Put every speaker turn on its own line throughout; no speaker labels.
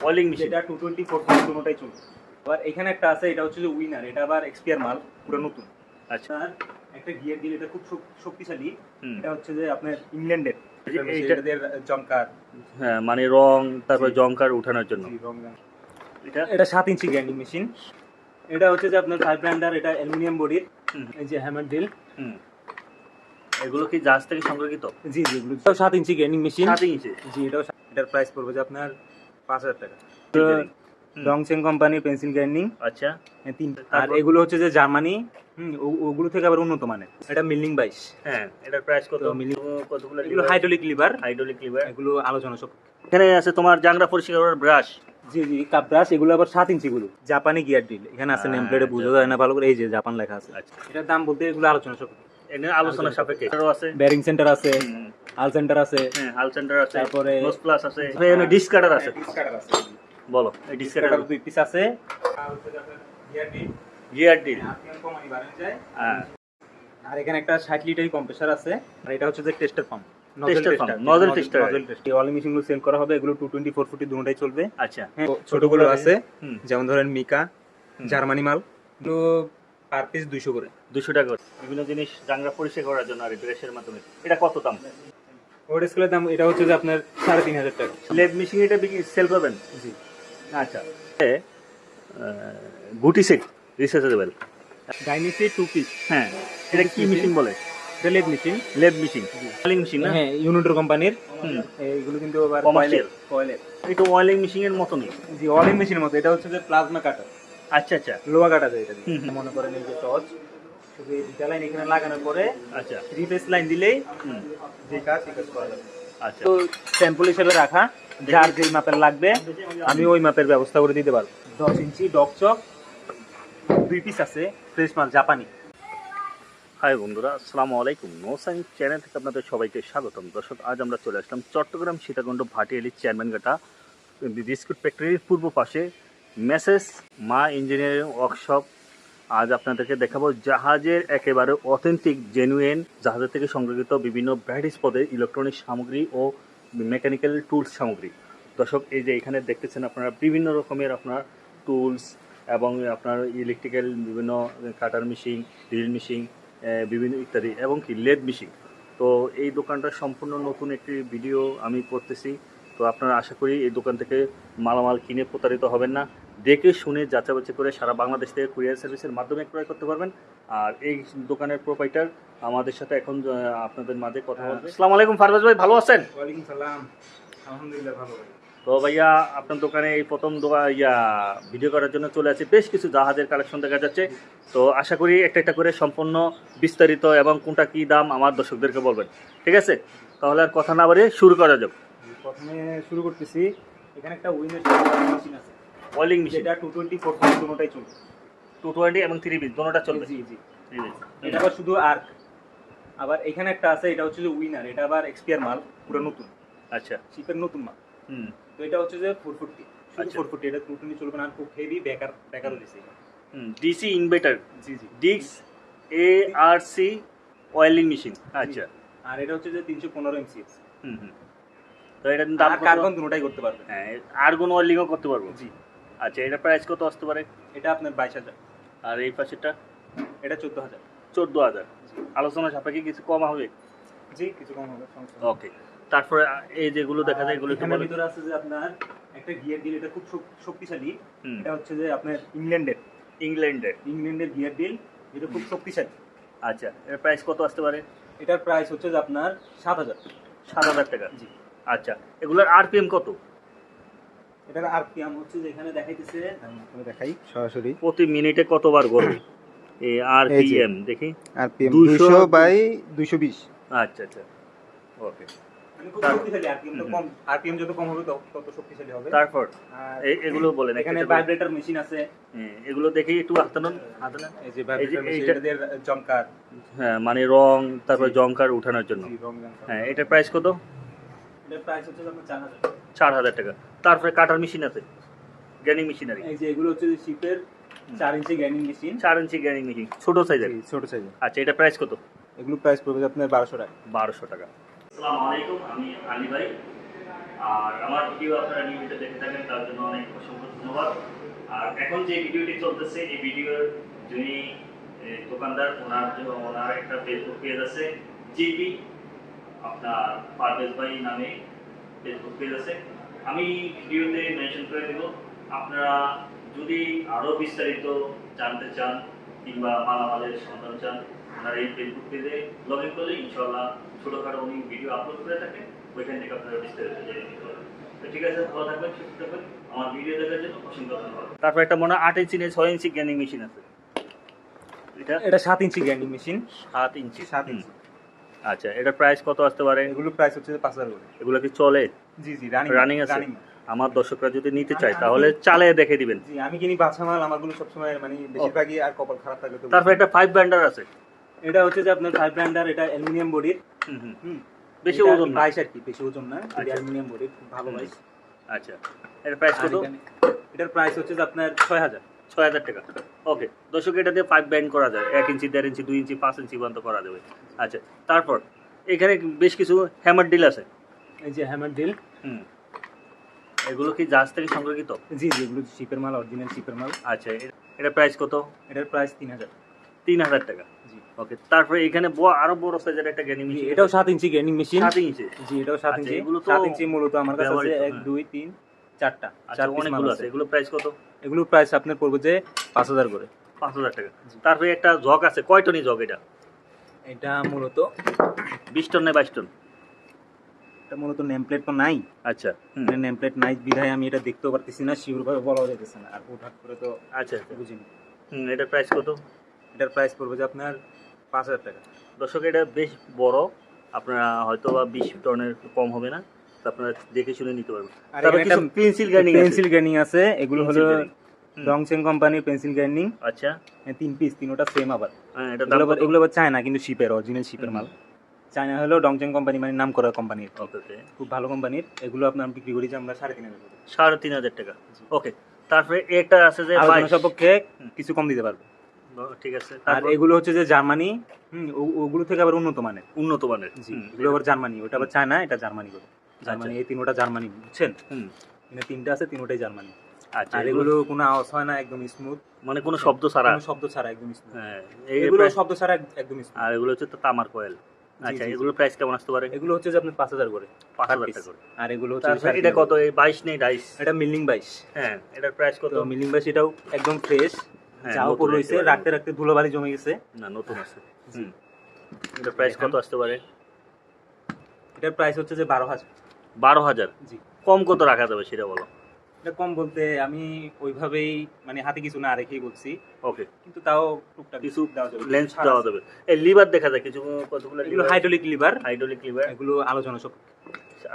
Oiling machine
যেটা two twenty four দুটোটাই চলবে আবার এখানে একটা আছে এটা হচ্ছে যে উইনার এটা আবার এক্সপিয়ার মাল পুরো নতুন।
আচ্ছা।
একটা গিয়ার দিল এটা খুব শক্তিশালী এটা হচ্ছে যে আপনার ইংল্যান্ডের এটা
হ্যাঁ মানে রং তারপর উঠানোর জন্য। এটা?
এটা সাত ইঞ্চি গ্রাইন্ডিং মেশিন এটা হচ্ছে যে আপনার ফাইভ ব্র্যান্ডার এটা অ্যালুমিনিয়াম বডির। এই যে হ্যামার
হুম। এগুলো কি জাহাজ থেকে সংগ্রহিত?
জি জি এগুলো সাত ইঞ্চি গ্রাইন্ডিং মেশিন
সাত ইঞ্চি।
জি এটাও এটার প্রাইস পড়বে যে আপনার পাঁচ হাজার টাকা। কোম্পানির পেন্সিল গ্রাইন্ডিং
আচ্ছা।
তিন আর এগুলো হচ্ছে যে জার্মানি ওগুলো থেকে আবার উন্নত মানের। এটা মিলিং বাইশ।
হ্যাঁ। এটার প্রাইস কত?
মিলি-
কতগুলো
এগুলো হাইড্রোলিক লিভার
হাইড্রোলিক লিভার
এগুলো আলোচনা সব
এখানে আছে তোমার জাংরা পরিষ্কার করার ব্রাশ
জি জি। কাপ ব্রাশ এগুলো আবার সাত ইঞ্চি গুলো জাপানি গিয়ার ডিল এখানে আছে
হ্যাঁ,
নেম প্লেটে বোঝা যায় না ভালো করে। এই যে জাপান লেখা আছে।
আচ্ছা।
এটার দাম বলতে এগুলো আলোচনা সব
এখানে আলোচনা সাপেক্ষে। আছে।
বেয়ারিং সেন্টার আছে
হুম,
আল সেন্টার আছে।
হ্যাঁ হাল সেন্টার আছে
তারপরে
নোজ প্লাস আছে। এখানে ডিসকাটার আছে।
ডিসকাটার আছে।
বলো এই
দুই পিস আছে আর হচ্ছে যে আপনার gear drill
gear drill
RPM কমানি বাড়ানো যায়
হ্যাঁ।
আর এখানে একটা 60 লিটারি কম্প্রেসার আছে আর এটা হচ্ছে যে টেস্টার পাম্প। নজল সেল করা হবে এগুলো 224 ফুটি দুটোটাই চলবে।
আচ্ছা।
হ্যাঁ ছোটগুলো আছে যেমন ধরেন মিকা জার্মানি মাল। এগুলো পার পিস 200 করে।
দুশো টাকা করে। বিভিন্ন জিনিস জাংরা পরিষ্কার করার জন্য আর ড্রেসের মাধ্যমে। এটা কত দাম?
ওর স্কেলের দাম এটা হচ্ছে যে আপনার সাড়ে তিন হাজার টাকা।
লেদ মেশিন এটা সেল করবেন?
জি।
আচ্ছা। গুটি সেট রিসার্চেবল
ডাইনিসি টু পিস
হ্যাঁ এটা কি মেশিন বলে?
এটা lathe machine
lathe machine oiling machine
হ্যাঁ ইউনিটর কোম্পানির। এইগুলো কিন্তু আবার
Commercial।
কয়েলের
এটা অয়েলিং মেশিনের মতনই।
জি অয়েলিং মেশিনের মতো। এটা হচ্ছে যে প্লাজমা কাটার
আচ্ছা আচ্ছা।
লোহা কাটা যায় এটা। মনে করেন এই যে টর্চ শুধু এই দুটা লাইন এখানে লাগানোর পরে
আচ্ছা।
থ্রি ফেস লাইন দিলেই যে কাজ সেই কাজ করা যাবে।
আচ্ছা।
তো স্যাম্পল হিসেবে রাখা যার যেই মাপের লাগবে আমি ওই মাপের ব্যবস্থা করে দিতে পারব। দশ ইঞ্চি ডক চক দুই পিস আছে ফ্রেশ মাল জাপানি।
হাই বন্ধুরা আসসালামু আলাইকুম। নো চ্যানেল থেকে আপনাদের সবাইকে স্বাগতম। দর্শক আজ আমরা চলে আসলাম চট্টগ্রাম সীতাকুণ্ড ভাটিয়ালি চেয়ারম্যান চেয়ারম্যানঘাটা বিস্কুট ফ্যাক্টরির পূর্ব পাশে মেসেজ, মা ইঞ্জিনিয়ারিং ওয়ার্কশপ। আজ আপনাদেরকে দেখাবো জাহাজের একেবারে অথেন্টিক জেনুইন জাহাজের থেকে সংগৃহীত বিভিন্ন ভ্যারাইটিস পদের ইলেকট্রনিক সামগ্রী ও মেকানিক্যাল টুলস সামগ্রী। দর্শক, এই যে এখানে দেখতেছেন আপনারা বিভিন্ন রকমের আপনার টুলস এবং আপনার ইলেকট্রিক্যাল বিভিন্ন কাটার মেশিন ড্রিল মেশিন বিভিন্ন ইত্যাদি এবং কি লেদ মেশিন তো এই দোকানটা সম্পূর্ণ নতুন একটি ভিডিও আমি করতেছি। তো আপনারা আশা করি এই দোকান থেকে মালামাল কিনে প্রতারিত হবেন না। দেখে শুনে যাচাই বাছাই করে সারা বাংলাদেশ থেকে কুরিয়ার সার্ভিসের মাধ্যমে ক্রয় করতে পারবেন। আর এই দোকানের প্রোপাইটার আমাদের সাথে এখন আপনাদের মাঝে কথা বলবে। আসসালামু আলাইকুম ফারবাজ ভাই ভালো আছেন?
ওয়ালাইকুম সালাম। আলহামদুলিল্লাহ ভালো ভাই
তো ভাইয়া আপনার দোকানে এই প্রথম দোকান ইয়া ভিডিও করার জন্য চলে আছে বেশ কিছু জাহাজের কালেকশন দেখা যাচ্ছে। তো আশা করি একটা একটা করে সম্পূর্ণ বিস্তারিত এবং কোনটা কি দাম আমার দর্শকদেরকে বলবেন। ঠিক আছে? তাহলে আর কথা না বাড়িয়ে শুরু করা যাক।
প্রথমে শুরু করতেছি। এখানে একটা উইনার মেশিন আছে।
অয়েলিং মেশিন
যেটা টু টোয়েন্টি ফোর দুটোটাই চলবে।
টু টোয়েন্টি এবং থ্রি বিস দোনোটা চলবে।
জি জি এটা আবার শুধু আর্ক আবার এখানে একটা আছে এটা হচ্ছে যে উইনার এটা আবার এক্সপিয়ার মাল পুরো নতুন।
আচ্ছা।
শিপের নতুন মাল।
হুম।
তো এটা হচ্ছে যে ফোর ফোরটি শুধু
আচ্ছা।
ফোর ফোরটি এটা টু টোয়েন্টি চলবে না খুব হেভি বেকার বেকারও দিছে
হুম ডিসি ইনভার্টার
জি জি।
ডিক্স এ আর সি অয়েলিং মেশিন আচ্ছা।
আর এটা হচ্ছে যে তিনশো পনেরো এমসিএস
হুম হুম। তো এটা দাম
আর কার্বন দুটোটাই করতে পারবে।
হ্যাঁ আর কোনো অয়েলিংও করতে পারব?
জি।
আচ্ছা এটা প্রাইস কত আসতে পারে?
এটা আপনার বাইশ হাজার।
আর এই পাশেরটা?
এটা চোদ্দ হাজার।
চোদ্দ হাজার। আলোচনা সাপেক্ষে কিছু কম হবে?
জি কিছু কম হবে
ওকে তারপরে এই যেগুলো দেখা যায় এগুলো বলেন।
ভিতরে আছে যে আপনার একটা গিয়ার ডিল এটা খুব শক্তিশালী। এটা হচ্ছে যে আপনার ইংল্যান্ডের
ইংল্যান্ডের
ইংল্যান্ডের গিয়ার ডিল এটা খুব শক্তিশালী।
আচ্ছা এর প্রাইস কত আসতে পারে?
এটার প্রাইস হচ্ছে যে আপনার সাত হাজার।
সাত হাজার টাকা।
জি।
আচ্ছা এগুলোর আরপিএম কত?
এটার আরপিএম হচ্ছে যে এখানে দেখাইতেছে। আমি দেখাই সরাসরি।
প্রতি মিনিটে কতবার গড়বে? এই আরপিএম দেখি।
আরপিএম
200
বাই দুশো বিশ।
আচ্ছা আচ্ছা। ওকে।
মানে খুব
তার-
শক্তিশালী আরপিএম তো
হুম।
কম আরপিএম যত কম হবে তত- তত শক্তিশালী হবে।
তারপর এগুলো বলেন একটা
এখানে ভাইব্রেটর মেশিন আছে।
হ্যাঁ, এগুলো দেখি একটু
এই যে ভাইব্রেটর জমকার।
হ্যাঁ মানে রং তারপর জমকার উঠানোর জন্য। হ্যাঁ এটার প্রাইস কত?
প্রাইস হচ্ছে আপনার চার হাজার
চার হাজার টাকা। তারপরে কাটার মেশিন আছে গ্যানিং মেশিনারি
এই যে এগুলো হচ্ছে শিপের চার ইঞ্চি গ্যানিং মেশিন
চার ইঞ্চি গ্যানিং মেশিন ছোট সাইজের
ছোট সাইজের
আচ্ছা এটা প্রাইস কত?
এগুলো প্রাইস পড়বে আপনার বারোশো টাকা।
বারোশো টাকা। আসসালামু আলাইকুম আমি আলী ভাই। আর আমার ভিডিও আপনারা নিয়মিত দেখে থাকেন তার জন্য অনেক অসংখ্য ধন্যবাদ। আর এখন যে ভিডিওটি চলতেছে এই ভিডিওর যিনি দোকানদার ওনার ওনার একটা ফেসবুক পেজ আছে জিপি আপনার পারভেজ ভাই নামে ফেসবুক পেজ আছে। আমি ভিডিওতে মেনশন করে দেব আপনারা যদি আরও বিস্তারিত জানতে চান কিংবা মালামালের সন্ধান চান আপনারা এই ফেসবুক পেজে লগ ইন করলে ইনশাল্লাহ ছোটোখাটো উনি ভিডিও আপলোড করে থাকেন ওইখান থেকে আপনারা বিস্তারিত জেনে নিতে পারবেন। ঠিক আছে ভালো থাকবেন সুস্থ থাকবেন। আমার ভিডিও দেখার জন্য অসংখ্য ধন্যবাদ। তারপর একটা মনে হয় আট ইঞ্চি নেই ছয় ইঞ্চি গ্যানিং মেশিন আছে। এটা?
এটা সাত ইঞ্চি গ্যান্ডিং মেশিন
সাত ইঞ্চি।
সাত ইঞ্চি।
আচ্ছা এটার প্রাইস কত আসতে পারে?
এগুলো প্রাইস হচ্ছে পাঁচ হাজার করে।
এগুলো কি চলে?
জি জি রানিং
রানিং আছে। আমার দর্শকরা যদি নিতে চায় তাহলে চালে দেখে দিবেন।
জি আমি কিনি বাচ্চা মাল আমারগুলো সবসময় মানে বেশিরভাগই আর কপাল খারাপ থাকে তো
তারপর একটা ফাইভ ব্যান্ডার আছে।
এটা হচ্ছে যে আপনার ফাইভ ব্র্যান্ডার এটা অ্যালুমিনিয়াম বডির।
হুম হুম। বেশি ওজন না।
বাইশ আর কি বেশি ওজন না
আচ্ছা।
অ্যালুমিনিয়াম বডির খুব ভালো। বাইশ
আচ্ছা। এটার প্রাইস কত?
এটার প্রাইস হচ্ছে যে আপনার ছয় হাজার।
ছয় হাজার টাকা। ওকে দর্শক এটা দিয়ে ফাইভ ব্যান্ড করা যায়। এক ইঞ্চি দেড় ইঞ্চি দুই ইঞ্চি পাঁচ ইঞ্চি পর্যন্ত করা যাবে। আচ্ছা তারপর এখানে বেশ কিছু হ্যামার ডিল আছে।
এই যে হ্যামার ডিল
হুম। এগুলো কি জাহাজ থেকে সংরক্ষিত
জি জি এগুলো শিপের মাল অরিজিনাল শিপের মাল।
আচ্ছা এটার প্রাইস কত?
এটার প্রাইস তিন হাজার।
তিন হাজার টাকা।
জি।
ওকে তারপরে এখানে ব- আরও বড় সাইজের একটা গ্যানি মেশিন
এটাও সাত ইঞ্চি গ্যান্ডিং মেশিন
সাত ইঞ্চি।
জি এটাও সাত
আচ্ছা,
ইঞ্চি।
এগুলো
সাত ইঞ্চি মূলত আমার কাছে আছে এক
হ্যাঁ।
দুই তিন চারটা।
আচ্ছা
চার
অনেকগুলো
আছে।
এগুলো প্রাইস কত?
এগুলোর প্রাইস আপনার পড়বে যে পাঁচ হাজার করে।
পাঁচ হাজার টাকা। তারপরে একটা জগ আছে কয় টনি জগ এটা?
এটা মূলত
বিশ টন না বাইশ টন?
এটা মূলত নেম প্লেট তো নাই।
আচ্ছা
নেম প্লেট নাই বিধায় আমি এটা দেখতেও পারতেছি না শিওর ভাবে বলা যাইতেছে না। আর হুটহাট করে তো
আচ্ছা আচ্ছা।
বুঝিনি।
হুম এটার প্রাইস কত?
এটার প্রাইস পড়বে যে আপনার পাঁচ হাজার টাকা।
দর্শক এটা বেশ বড়। আপনারা হয়তো বা বিশ টনের কম হবে না তো আপনারা দেখে শুনে নিতে পারবেন। পেন্সিল গার্নিং
পেন্সিল গ্যান্ডিং আছে। এগুলো হলো ডংচেং কোম্পানির পেন্সিল গ্যান্ডিং
আচ্ছা।
তিন পিস তিনোটা সেম আবার।
হ্যাঁ
এগুলো আবার আবার চায়না কিন্তু শিপের অরিজিনাল শিপের মাল। চায়না হলো ডংচেং কোম্পানি মানে নাম করা
ওকে
খুব ভালো কোম্পানির। এগুলো আপনার বিক্রি করি যে আমরা সাড়ে তিন হাজার।
সাড়ে তিন হাজার টাকা। ওকে তারপরে একটা আছে যে
সাপেক্ষে কিছু কম দিতে পারবে।
ঠিক আছে।
আর এগুলো হচ্ছে যে জার্মানি হুম ওগুলো থেকে আবার উন্নত মানের।
উন্নত মানের
জি এগুলো আবার জার্মানি ওটা আবার চায়না এটা জার্মানি করে। জার্মানি এই তিনোটা জার্মানি বুঝছেন? এখানে তিনটা আছে তিনোটাই জার্মানি।
আচ্ছা
আর
এগুলো
কোনো আওয়াজ হয় না একদম স্মুথ
মানে কোনো শব্দ ছাড়া।
কোনো শব্দ ছাড়া একদম স্মুথ
হ্যাঁ
এগুলো শব্দ ছাড়া একদম স্মুথ
আর এগুলো হচ্ছে তো তামার কয়েল আচ্ছা। এগুলো প্রাইস কেমন আসতে পারে?
এগুলো হচ্ছে যে আপনার পাঁচ হাজার করে।
পাঁচ হাজার টাকা করে।
আর এগুলো হচ্ছে
এটা কত? এই বাইশ নেই
এটা মিলিং বাইশ।
হ্যাঁ এটার প্রাইস কত?
মিলিং বাইশ এটাও একদম ফ্রেশ
হ্যাঁ,
যা উপর রয়েছে। রাখতে রাখতে ধুলোবালি জমে গেছে।
না নতুন আছে। হুম। এটার প্রাইস কত আসতে পারে?
এটার প্রাইস হচ্ছে যে বারো হাজার।
বারো হাজার?
জি।
কম কত রাখা যাবে সেটা বলো।
কম বলতে আমি ওইভাবেই মানে হাতে কিছু না রেখেই বলছি।
ওকে
কিন্তু তাও টুকটাক
কিছু লেন্স দেওয়া যাবে। এই লিভার দেখা যায় কিছু কতগুলো
এগুলো হাইড্রোলিক লিভার
হাইড্রোলিক লিভার
এগুলো আলোচনা সব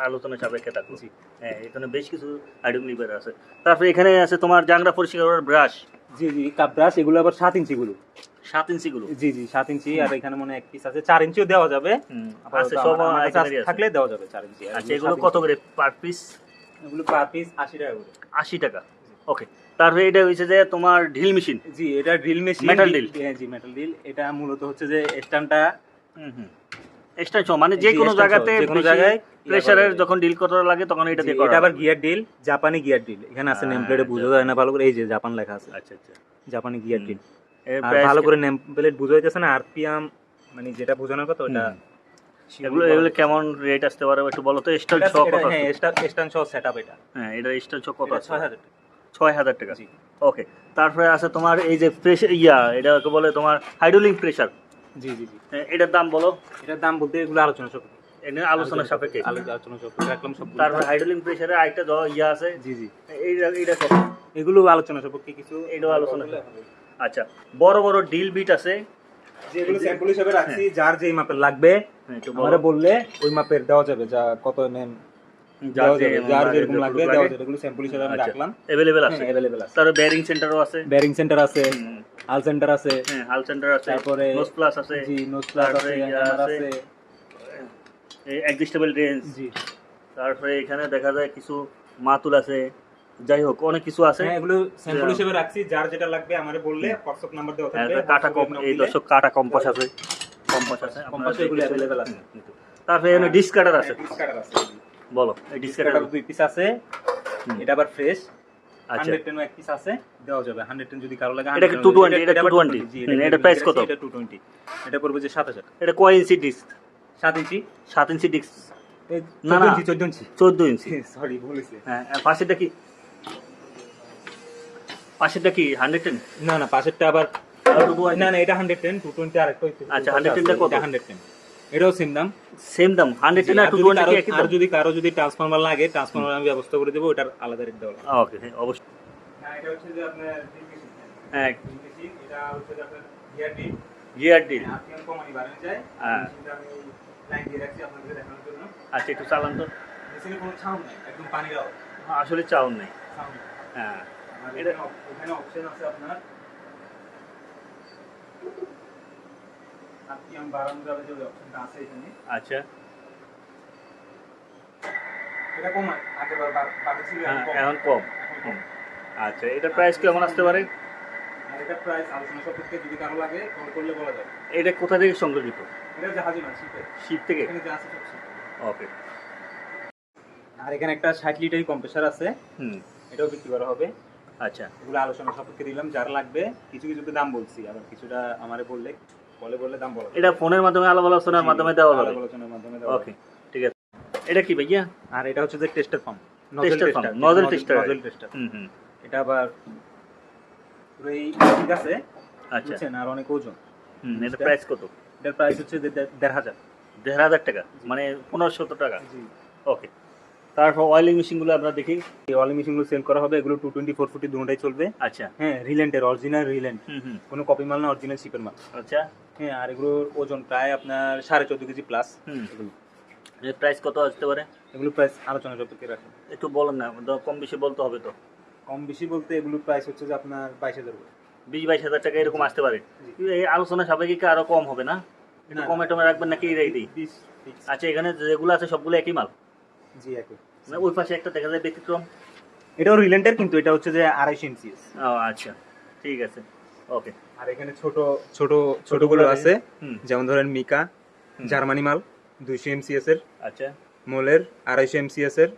আলোচনা সাপেক্ষে থাকল। হ্যাঁ এখানে বেশ কিছু হাইড্রোলিক লিভার আছে। তারপরে এখানে আছে তোমার জাংরা পরিষ্কার করার ব্রাশ
জি জি কাপ ব্রাশ এগুলো আবার সাত ইঞ্চি গুলো
সাত ইঞ্চি গুলো
জি জি সাত ইঞ্চি আর এখানে মনে এক পিস আছে। চার ইঞ্চিও দেওয়া যাবে। থাকলে দেওয়া যাবে চার ইঞ্চি।
আচ্ছা এগুলো কত করে পার পিস
এগুলো পার পিস আশি টাকা করে।
আশি টাকা। ওকে তারপরে এটা হয়েছে যে তোমার ঢিল মেশিন
জি এটা ড্রিল মেশিন
Metal drill?
জি মেটাল ড্রিল এটা মূলত হচ্ছে যে স্ট্যান্ডটা
হুম এক্সটেনশন মানে যে কোনো জায়গাতে
যে কোনো জায়গায়
প্রেসারের যখন ডিল করা লাগে তখন এটা দিয়ে করা
এটা আবার গিয়ার ডিল জাপানি গিয়ার ডিল এখানে আছে
হ্যাঁ,
নেম প্লেটে বোঝা যায় না ভালো করে। এই যে জাপান লেখা আছে।
আচ্ছা আচ্ছা।
জাপানি গিয়ার ডিল ভালো করে নেম প্লেট বোঝা যাচ্ছে না আরপিএম মানে যেটা বোঝানোর কথা ওটা।
এগুলো এগুলো কেমন রেট আসতে পারে একটু বলো তো? স্টার ছ কত
হ্যাঁ স্টার সহ সেটআপ এটা।
হ্যাঁ এটা স্টার ছ কত আছে
6000 টাকা।
ছয় হাজার টাকা।
জি।
ওকে তারপরে আছে তোমার এই যে প্রেশার ইয়া এটাকে বলে তোমার হাইড্রোলিক প্রেসার
জি জি জি।
এটার দাম বলো।
এটার দাম বলতে এগুলো আলোচনা সব।
এটা আলোচনা সাপেক্ষে।
আলো- আলোচনা সব। রাখলাম সব।
তারপরে হাইড্রোলিক প্রেসারে আরেকটা ইয়া আছে।
জি জি।
এইটা এইটা কত?
এগুলো আলোচনা সাপেক্ষে কিছু
এটাও আলোচনা আচ্ছা বড় বড় ডিল বিট আছে।
যেগুলো স্যাম্পল হিসেবে রাখছি যার যেই মাপের লাগবে
হ্যাঁ,
আমারে
বলো।
বললে ওই মাপের দেওয়া যাবে যা কত এমএম
যার
দেওয়া
যে
যাবে
এমন
যার
লাগে,
যেরকম লাগবে দেওয়া যাবে এগুলো স্যাম্পল হিসেবে আমি। রাখলাম।
অ্যাভেলেবেল আছে?
অ্যাভেলেবেল আছে।
তারপরে বেয়ারিং সেন্টারও আছে?
বেয়ারিং সেন্টার আছে
হুম,
সেন্টার আছে।
হ্যাঁ হাল সেন্টার আছে।
তারপরে
নোজ প্লাস আছে।
জি নোজ প্লাস আছে
আছে।
আছে।
অ্যাডজাস্টেবল রেঞ্জ
জি।
তারপরে এখানে দেখা যায় কিছু মাতুল আছে। যাই হোক অনেক কিছু আছে।
হ্যাঁ এগুলো স্যাম্পল হিসেবে রাখছি। যার যেটা লাগবে আমারে বললে হোয়াটসঅ্যাপ নাম্বার দেওয়া থাকবে।
কাটা কম এই দর্শক কাটা কম্পাস আছে। কম্পাস আছে
কম্পাস এগুলো available আছে।
তারপরে এখানে ডিসকাটার আছে।
হ্যাঁ, disc cutter আছে।
বলো এই ডিসকাটার
ডিসকাটার দুই পিস আছে। এটা আবার ফ্রেশ
আচ্ছা।
হান্ড্রেড টেন এক পিস আছে। দেওয়া যাবে। হান্ড্রেড টেন যদি কারও লাগে
এটা কি 220 এটা 220 এটা price কত?
এটা টু টোয়েন্টি এটা পড়বে যে সাত হাজার।
এটা কয় ইঞ্চি ডিস্ক
ইঞ্চি
ইঞ্চি ডিস্ক না, না।
ইঞ্চি চোদ্দ ইঞ্চি
চোদ্দ ইঞ্চি
সরি বলেছে
হ্যাঁ কি পাশেরটা কি হান্ড্রেড টেন
না না পাশেরটা আবার না না এটা হান্ড্রেড টেন টু টোয়েন্টি আর একটা
আচ্ছা, 110 টা কত?
হান্ড্রেড টেন এটাও সেম দাম।
সেম দাম হান্ড্রেড টেন আর টু
যদি
টোয়েন্টি
কারো- আর যদি কারও যদি ট্রান্সফরমার লাগে ট্রান্সফরমার আমি ব্যবস্থা করে দেবো ওটার আলাদা রেট দেওয়া।
ওকে অবশ্যই।
হ্যাঁ এটা হচ্ছে যে আপনার
হ্যাঁ।
এটা হচ্ছে যে আপনার যায়।
হ্যাঁ।
আমি line দিয়ে রাখছি আপনাদের দেখানোর জন্য।
আচ্ছা একটু চালান তো।
কোনো sound নাই, একদম পানির আওয়াজ,
আসলে চাউন নেই। হ্যাঁ। এটা-
এখানে op- আছে আপনার। RPM বাড়ানো যাবে যে অপশনটা আছে এখানে।
আচ্ছা।
এটা বার ছিল
হ্যাঁ
এখন কম।
আচ্ছা প্রাইস কেমন আসতে পারে?
আর এটা প্রাইস আলোচনা সাপেক্ষে যদি কারও লাগে কল করলে বলা যাবে।
এটা কোথা থেকে সংগ্রহিত
এটা জাহাজে না শিপে
শিপ থেকে?
এখানে যা আছে সব
ওকে
আর এখানে একটা ষাট লিটারি কম্প্রেসার আছে।
হুম।
এটাও বিক্রি করা হবে।
আচ্ছা।
এগুলো আলোচনা সাপেক্ষে দিলাম যার লাগবে। কিছু কিছুতে দাম বলছি আবার কিছুটা আমারে বললে বলে বললে দাম বলা
এটা ফোনের মাধ্যমে আলাপ আলোচনার মাধ্যমে দেওয়া
আলাপ আলোচনার মাধ্যমে দেওয়া
ওকে ঠিক আছে। এটা কি ভাইয়া?
আর এটা হচ্ছে যে tester pump
Tester pump, nozzle tester।
Nozzle tester
হুম হুম।
এটা আবার পুরো এই ঠিক আছে
আচ্ছা।
আর অনেক ওজন।
হুম এটা প্রাইস কত?
এটার প্রাইস হচ্ছে দেড় হাজার।
দেড় হাজার টাকা মানে পনেরোশো টাকা।
জি।
ওকে। তারপর অয়েলিং মেশিনগুলো আমরা দেখি।
এই ওয়ালিং মেশিনগুলো সেল করা হবে এগুলো টু টোয়েন্টি ফোর ফুটি দুটাই চলবে।
আচ্ছা।
হ্যাঁ রিলেন্টের অরিজিনাল রিলেন্ট কোনো কপি মাল না অরিজিনাল শিপের মাল।
আচ্ছা।
হ্যাঁ আর এগুলোর ওজন প্রায় আপনার সাড়ে চোদ্দ কেজি প্লাস এগুলো।
এর প্রাইস কত আসতে পারে?
এগুলো প্রাইস আলোচনা সাপেক্ষে রাখেন
একটু বলেন না কম বেশি বলতে হবে তো।
কম বেশি বলতে এগুলোর প্রাইস হচ্ছে যে আপনার বাইশ হাজার
বিশ বাইশ হাজার টাকা এরকম আসতে পারে। এই আলোচনা সাপেক্ষে আরও কম হবে না? কমে টমে রাখবেন নাকি এই রেটই আচ্ছা এখানে যেগুলো আছে সবগুলো একই মাল?
জি একই।
মানে ওই পাশে একটা দেখা যায় ব্যতিক্রম?
এটাও রিলেন্টের কিন্তু এটা হচ্ছে যে আড়াইশো ইঞ্চি
ও আচ্ছা। ঠিক আছে। ওকে।
আর এখানে ছোট ছোট ছোটগুলো আছে। যেমন ধরেন মিকা জার্মানি মাল দুইশো এমসিএস এর।
আচ্ছা।
মোলের আড়াইশো এমসিএস এর।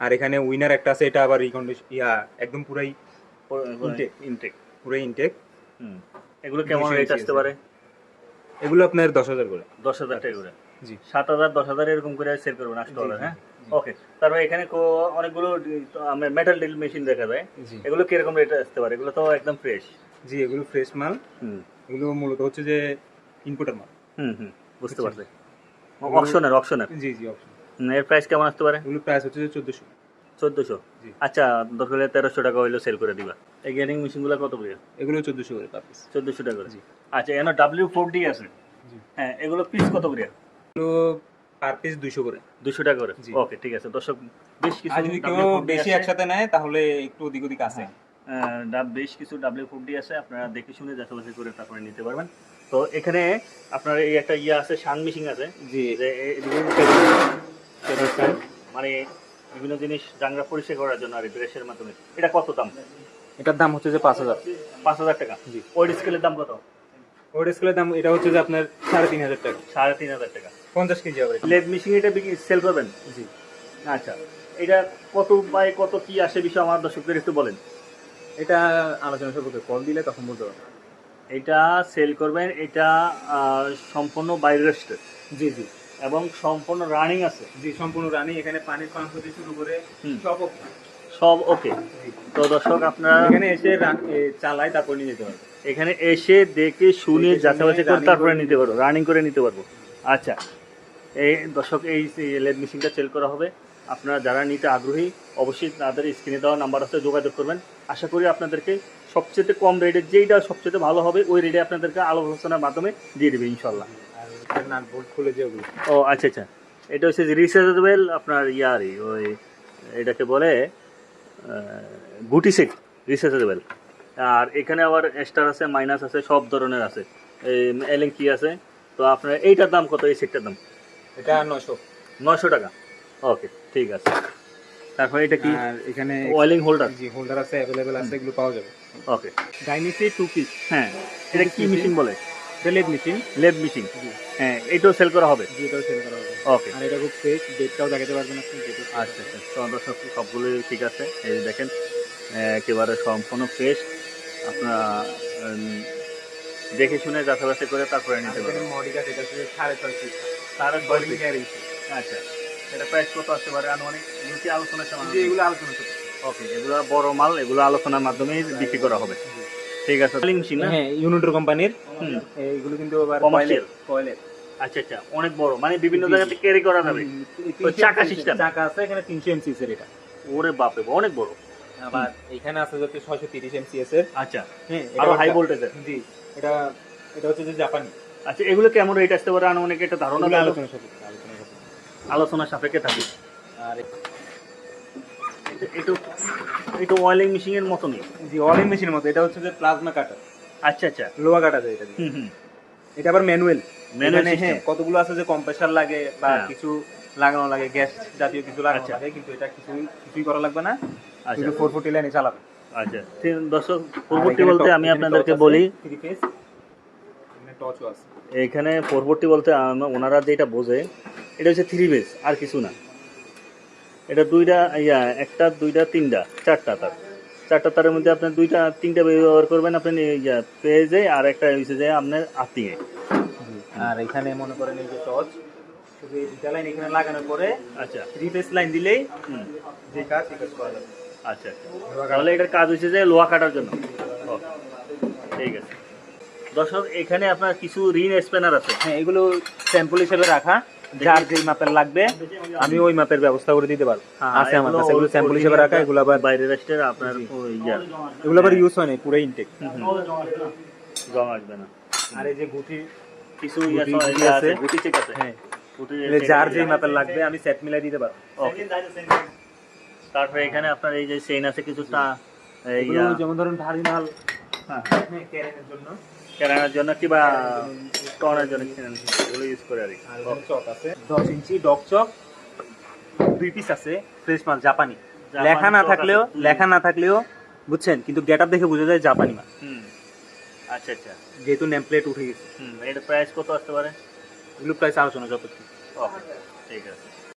আর এখানে উইনার একটা আছে এটা আবার রিকন্ডিশন ইয়া একদম পুরাই Intake।
ইনটেক
পুরাই ইনটেক
এগুলো কেমন
200
রেট আসতে পারে?
এগুলো আপনার দশ হাজার করে।
দশ হাজার টাকা করে।
জি।
সাত হাজার দশ হাজার এরকম করে সেল করবেন আটশো
জি,
হ্যাঁ। ওকে তারপর এখানে অনেকগুলো মেটাল ড্রিল মেশিন দেখা যায়। এগুলো কীরকম রেট আসতে পারে? এগুলো তো একদম ফ্রেশ
জি এগুলো ফ্রেশ মাল।
হুম।
এগুলো মূলত হচ্ছে যে ইনপুটের মাল।
হুম হুম বুঝতে পারছি। অপশনের অপশনের
জি জি অপশন
এর প্রাইস কেমন আসতে পারে?
এগুলো প্রাইস হচ্ছে চোদ্দোশো।
চোদ্দোশো? আচ্ছা দরকার হলে তেরোশো টাকা হইল সেল করে দিবা। এই গেমিং মেশিনগুলো কত করে?
এগুলো চোদ্দোশো করে পার পিস
চোদ্দোশো টাকা করে।
জি।
আচ্ছা এখানে ডাব্লিউ ফোর ডি আছে। হ্যাঁ এগুলো পিস কত করে?
এগুলো পার পিস দুইশো করে।
দুশো টাকা করে? ওকে ঠিক আছে। দর্শক বেশ কিছু
যদি কেউ বেশি একসাথে নেয় তাহলে একটু ওদিক ওদিক আছে।
ডাব- বেশ কিছু ডাব্লিউ ডি আছে আপনারা দেখে শুনে যাচাই করে তারপরে নিতে পারবেন। তো এখানে আপনার এই একটা ইয়ে আছে শান মেশিন আছে।
জি।
মানে বিভিন্ন জিনিস জাংরা পরিষ্কার করার জন্য আর ড্রেসের মাধ্যমে। এটা কত দাম?
এটার দাম হচ্ছে যে পাঁচ হাজার।
পাঁচ হাজার টাকা।
জি।
ওই স্কেলের দাম কত?
ওর স্কেলের দাম এটা হচ্ছে যে আপনার সাড়ে তিন হাজার টাকা।
সাড়ে তিন হাজার টাকা।
পঞ্চাশ কেজি হবে।
লেদ মেশিন এটা বিক্রি সেল করবেন?
জি।
আচ্ছা। এটা কত বাই কত কি আসে বিষয় আমার দর্শকদের একটু বলেন।
এটা আলোচনা সাপেক্ষে কল দিলে তখন বলতে পারব
এটা সেল করবেন এটা সম্পূর্ণ বাইরের স্টেট
জি জি।
এবং সম্পূর্ণ রানিং আছে।
জি সম্পূর্ণ রানি এখানে পানির পাম্প থেকে শুরু করে সব
সব ওকে তো দর্শক আপনারা
এখানে এসে চালাই তারপর নিয়ে যেতে পারবে
এখানে এসে দেখে শুনে
শুনে
করে তারপরে নিতে পারব রানিং করে নিতে পারব। আচ্ছা। এই দর্শক এই লেদ মেশিনটা সেল করা হবে। আপনারা যারা নিতে আগ্রহী অবশ্যই তাদের স্ক্রিনে দেওয়া নাম্বার আছে যোগাযোগ করবেন। আশা করি আপনাদেরকে সবচেয়ে কম রেটে যেইটা সবচেয়ে ভালো হবে ওই রেটে আপনাদেরকে আলো আলোচনার মাধ্যমে দিয়ে দেবে ইনশাল্লাহ ও আচ্ছা আচ্ছা। এটা হচ্ছে রিচার্জেবল আপনার ইয়ারই ওই এটাকে বলে গুটি সেট রিচার্জেবল আর এখানে আবার স্টার আছে মাইনাস আছে সব ধরনের আছে। এলেন কি আছে। তো আপনার এইটার দাম কত এই সেটটার দাম?
এটা নশো
নশো টাকা। ওকে ঠিক আছে। তারপরে এটা কি?
আর এখানে
ওয়েলিং হোল্ডার
জি হোল্ডার আছে অ্যাভেলেবেল আছে এগুলো পাওয়া যাবে।
ওকে
ডাইনিসি টু পিস
হ্যাঁ এটা কি মেশিন বলে?
সেলেট মেশিন
লেদ মেশিন হ্যাঁ এটাও সেল করা হবে?
জি এটাও সেল করা হবে।
ওকে
আর এটা খুব ফ্রেশ ডেটটাও দেখাতে পারবেন আপনি
আচ্ছা আচ্ছা। তো দর্শক সবগুলোই ঠিক আছে। এই দেখেন আহ, একেবারে সম্পূর্ণ ফ্রেশ আপনারা দেখে শুনে যাচাই করে তারপরে নিতে পারবেন
মডিকা সেটা হচ্ছে সাড়ে ছয় ফিট
আচ্ছা এটা প্রাইস কত আসতে পারে? আনুমানিক এগুলো আলোচনা
এগুলো আলোচনা করতে
ওকে এগুলো বড় মাল এগুলো আলোচনার মাধ্যমে বিক্রি করা হবে। ঠিক আছে সেলিং মেশিন
হ্যাঁ ইউনিটর কোম্পানির
হুম।
এইগুলো কিন্তু আবার? কয়েলের
আচ্ছা আচ্ছা অনেক বড় মানে বিভিন্ন জায়গাতে ক্যারি করা যাবে। চাকা system?
চাকা আছে এখানে তিনশো এমসিএস এর এটা।
ওরে বাপরে অনেক বড়।
আবার এখানে আছে ছয়শো তিরিশ এমসিএস এর।
আচ্ছা
হ্যাঁ আরও
হাই ভোল্টেজের
জি। এটা এটা হচ্ছে যে জাপানি।
আচ্ছা এগুলো কেমন রেট আসতে পারে? আনুমানিক একটা ধারণা।
আলোচনা সাপেক্ষে আলোচনা সাপেক্ষে।
আলোচনা সাপেক্ষে থাকি।
আর
অয়েলিং মেশিনের মতনই।
জি মেশিনের মতো। এটা হচ্ছে যে প্লাজমা কাটার
আচ্ছা আচ্ছা।
লোহা কাটা যায় এটা
হুম হুম।
এটা আবার ম্যানুয়াল
Manual
হ্যাঁ কতগুলো আছে যে কম্প্রেসার লাগে বা
হ্যাঁ।
কিছু লাগানো লাগে গ্যাস জাতীয় কিছু লাগানো
আচ্ছা।
লাগে কিন্তু এটা কিছুই কিছুই করা লাগবে না।
আচ্ছা।
শুধু ফোর ফুটি লাইনে চালাবে।
আচ্ছা। ঠিক, দর্শক বলতে আমি আপনাদেরকে বলি।
এখানে টচও
পরবর্তী বলতে ওনারা যেটা বোঝে এটা হচ্ছে থ্রি বেস আর কিছু না। এটা দুইটা ইয়া একটা দুইটা তিনটা চারটা তার। চারটা তারের মধ্যে আপনার দুইটা তিনটা ব্যবহার করবেন আপনি ইয়া পেজে আর একটা হচ্ছে যে আপনার আত্মীয়।
আর এখানে মনে করেন এই যে শুধু এই দুটা লাইন এখানে লাগানোর পরে
আচ্ছা।
থ্রি ফেজ লাইন দিলেই যে কাজ করা যাবে।
আচ্ছা আচ্ছা। তাহলে এটার কাজ হচ্ছে যে লোহা কাটার জন্য। ঠিক আছে। দর্শক এখানে আপনার কিছু রিন স্প্যানার আছে।
হ্যাঁ এগুলো স্যাম্পল হিসেবে রাখা। যার যেই মাপের লাগবে আমি ওই মাপের ব্যবস্থা করে দিতে পারব। আছে আমার কাছে এগুলো স্যাম্পল হিসেবে রাখা এগুলো আবার
বাইরের রাষ্ট্রের আপনার ওই ইয়া।
এগুলো আবার ইউজ হয় না পুরো ইনটেক
জং আসবে না।
আর এই যে গুটি
কিছু ইয়া।
আছে।
গুটি চেক আছে।
হ্যাঁ। যার যেই মাপের লাগবে আমি সেট মিলাই দিতে পারব।
ওকে তারপরে এখানে আপনার এই যে চেইন আছে কিছুটা এই
যেমন ধরুন ভারী মাল
হ্যাঁ,
ক্যারেনের জন্য।
কেনানোর জন্য কিংবা টনের জন্য এগুলো ইউজ করে আর কি।
চক আছে দশ ইঞ্চি ডক চক দুই পিস আছে ফ্রেশ মাল জাপানি। লেখা না থাকলেও লেখা না থাকলেও বুঝছেন? কিন্তু গেট আপ দেখে বোঝা যায় জাপানি মাল।
হুম। আচ্ছা আচ্ছা।
যেহেতু নেম প্লেট উঠে গেছে।
হুম এটা প্রাইস কত আসতে পারে?
এগুলো প্রাইস আলোচনা যত
ওকে ঠিক আছে।